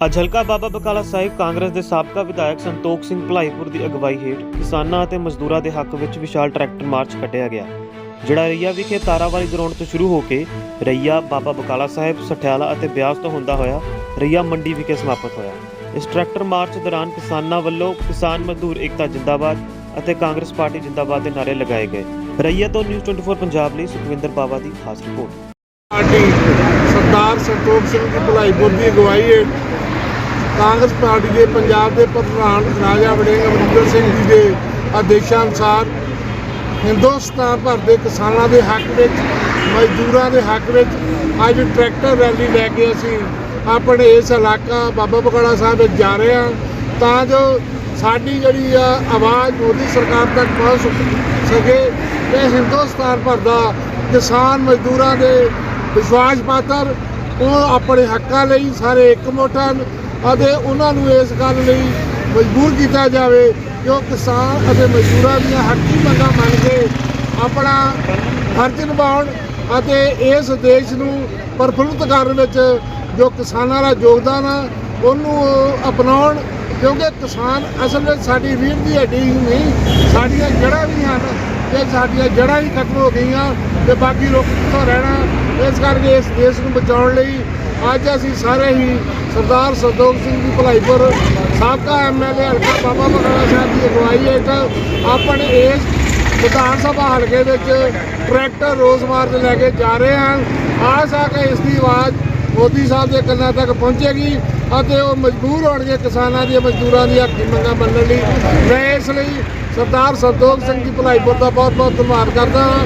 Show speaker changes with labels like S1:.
S1: ਅੱਜ ਹਲਕਾ ਬਾਬਾ ਬਕਾਲਾ ਸਾਹਿਬ ਕਾਂਗਰਸ ਦੇ ਸਾਬਕਾ ਵਿਧਾਇਕ ਸੰਤੋਖ ਸਿੰਘ ਭਲਾਈਪੁਰ ਦੀ ਅਗਵਾਈ ਹੇਠ ਕਿਸਾਨਾਂ ਅਤੇ ਮਜ਼ਦੂਰਾਂ ਦੇ ਹੱਕ ਵਿੱਚ ਵਿਸ਼ਾਲ ਟਰੈਕਟਰ ਮਾਰਚ ਕੱਢਿਆ ਗਿਆ। ਜਿਹੜਾ ਰਈਆ ਵਿਖੇ ਤਾਰਾਵਾਲੀ ਗਰਾਊਂਡ ਤੋਂ ਸ਼ੁਰੂ ਹੋ ਕੇ ਰਈਆ ਬਾਬਾ ਬਕਾਲਾ ਸਾਹਿਬ, ਸਠਿਆਲਾ ਅਤੇ ਬਿਆਸ ਤੋਂ ਹੁੰਦਾ ਹੋਇਆ ਰਈਆ ਮੰਡੀ ਵਿਖੇ ਸਮਾਪਤ ਹੋਇਆ। ਇਸ ਟਰੈਕਟਰ ਮਾਰਚ ਦੌਰਾਨ ਕਿਸਾਨਾਂ ਵੱਲੋਂ ਕਿਸਾਨ ਮਜ਼ਦੂਰ ਏਕਤਾ ਜਿੰਦਾਬਾਦ ਅਤੇ ਕਾਂਗਰਸ ਪਾਰਟੀ ਜਿੰਦਾਬਾਦ ਦੇ ਨਾਰੇ ਲਗਾਏ ਗਏ। ਰਈਆ ਤੋਂ ਨਿਊਜ਼ 24 ਪੰਜਾਬ ਲਈ ਸੁਖਵਿੰਦਰ ਬਾਵਾ ਦੀ ਖਾਸ ਰਿਪੋਰਟ।
S2: ਪਾਰਟੀ ਸਰਦਾਰ ਸੰਤੋਖ ਸਿੰਘ ਦੀ ਭਲਾਈਪੁਰ ਦੀ ਅਗਵਾਈ ਹੇਠ ਕਾਂਗਰਸ ਪਾਰਟੀ ਦੇ ਪੰਜਾਬ ਦੇ ਪ੍ਰਧਾਨ ਰਾਜਾ ਵੜਿੰਗ ਅਮਰਿੰਦਰ ਸਿੰਘ ਜੀ ਦੇ ਆਦੇਸ਼ਾਂ ਅਨੁਸਾਰ ਹਿੰਦੁਸਤਾਨ ਭਰ ਦੇ ਕਿਸਾਨਾਂ ਦੇ ਹੱਕ ਵਿੱਚ, ਮਜ਼ਦੂਰਾਂ ਦੇ ਹੱਕ ਵਿੱਚ ਅੱਜ ਟਰੈਕਟਰ ਰੈਲੀ ਲੈ ਕੇ ਅਸੀਂ ਆਪਣੇ ਇਸ ਇਲਾਕਾ ਬਾਬਾ ਬਕਾਲਾ ਸਾਹਿਬ ਵਿੱਚ ਜਾ ਰਹੇ ਹਾਂ। ਤਾਂ ਜੋ ਸਾਡੀ ਜਿਹੜੀ ਆ ਆਵਾਜ਼ ਮੋਦੀ ਸਰਕਾਰ ਤੱਕ ਪਹੁੰਚ ਸਕ- ਸਕੇ ਤੇ ਹਿੰਦੁਸਤਾਨ ਭਰ ਦਾ ਕਿਸਾਨ ਮਜ਼ਦੂਰਾਂ ਦੇ ਵਿਸ਼ਵਾਸ ਪਾਤਰ ਉਹ ਆਪਣੇ ਹੱਕਾਂ ਲਈ ਸਾਰੇ ਇੱਕ ਹਨ। ਅਤੇ ਉਹਨਾਂ ਨੂੰ ਇਸ ਗੱਲ ਲਈ ਮਜਬੂਰ ਕੀਤਾ ਜਾਵੇ ਕਿ ਉਹ ਕਿਸਾਨ ਅਤੇ ਮਜ਼ਦੂਰਾਂ ਦੀਆਂ ਹੱਕੀ ਮੰਗਾਂ ਮੰਨ ਕੇ ਆਪਣਾ ਫਰਜ਼ ਨਿਭਾਉਣ ਅਤੇ ਇਸ ਦੇਸ਼ ਨੂੰ ਪ੍ਰਫੁੱਲਤ ਕਰਨ ਵਿੱਚ ਜੋ ਕਿਸਾਨਾਂ ਦਾ ਯੋਗਦਾਨ ਆ, ਉਹਨੂੰ ਅਪਣਾਉਣ, ਕਿਉਂਕਿ ਕਿਸਾਨ ਅਸਲ ਵਿੱਚ ਸਾਡੀ ਰੀੜ੍ਹ ਦੀ ਹੱਡੀ ਹੀ ਨਹੀਂ, ਸਾਡੀਆਂ ਜੜ੍ਹਾਂ ਵੀ ਹਨ। ਤੇ ਸਾਡੀਆਂ ਜੜ੍ਹਾਂ ਹੀ ਖਤਮ ਹੋ ਗਈਆਂ ਤੇ ਬਾਕੀ ਲੋਕ ਕਿੱਥੋਂ ਰਹਿਣਾ? ਇਸ ਕਰਕੇ ਇਸ ਦੇਸ਼ ਨੂੰ ਬਚਾਉਣ ਲਈ ਅੱਜ ਅਸੀਂ ਸਾਰੇ ਹੀ ਸਰਦਾਰ ਸੰਤੋਖ ਸਿੰਘ ਜੀ ਭਲਾਈਪੁਰ, ਸਾਬਕਾ ਐਮਐਲਏ ਹਲਕਾ ਬਾਬਾ ਬਕਾਲਾ ਸਾਹਿਬ ਦੀ ਅਗਵਾਈ ਹੇਠ ਆਪਣੇ ਇਸ ਵਿਧਾਨ ਸਭਾ ਹਲਕੇ ਵਿੱਚ ਟਰੈਕਟਰ ਰੋਜ਼ ਮਾਰਚ ਲੈ ਕੇ ਜਾ ਰਹੇ ਹਨ ਆਸ ਆ ਕੇ ਇਸ ਦੀ ਆਵਾਜ਼ ਮੋਦੀ ਸਾਹਿਬ ਦੇ ਕੰਨਾਂ ਤੱਕ ਪਹੁੰਚੇਗੀ ਅਤੇ ਉਹ ਮਜਬੂਰ ਹੋਣਗੇ ਕਿਸਾਨਾਂ ਦੀਆਂ ਮਜ਼ਦੂਰਾਂ ਦੀਆਂ ਹੱਕੀ ਮੰਗਾਂ ਮੰਨਣ ਲਈ। ਮੈਂ ਇਸ ਲਈ ਸਰਦਾਰ ਸੰਤੋਖ ਸਿੰਘ ਜੀ ਭਲਾਈਪੁਰ ਦਾ ਬਹੁਤ ਬਹੁਤ ਧੰਨਵਾਦ ਕਰਦਾ ਹਾਂ।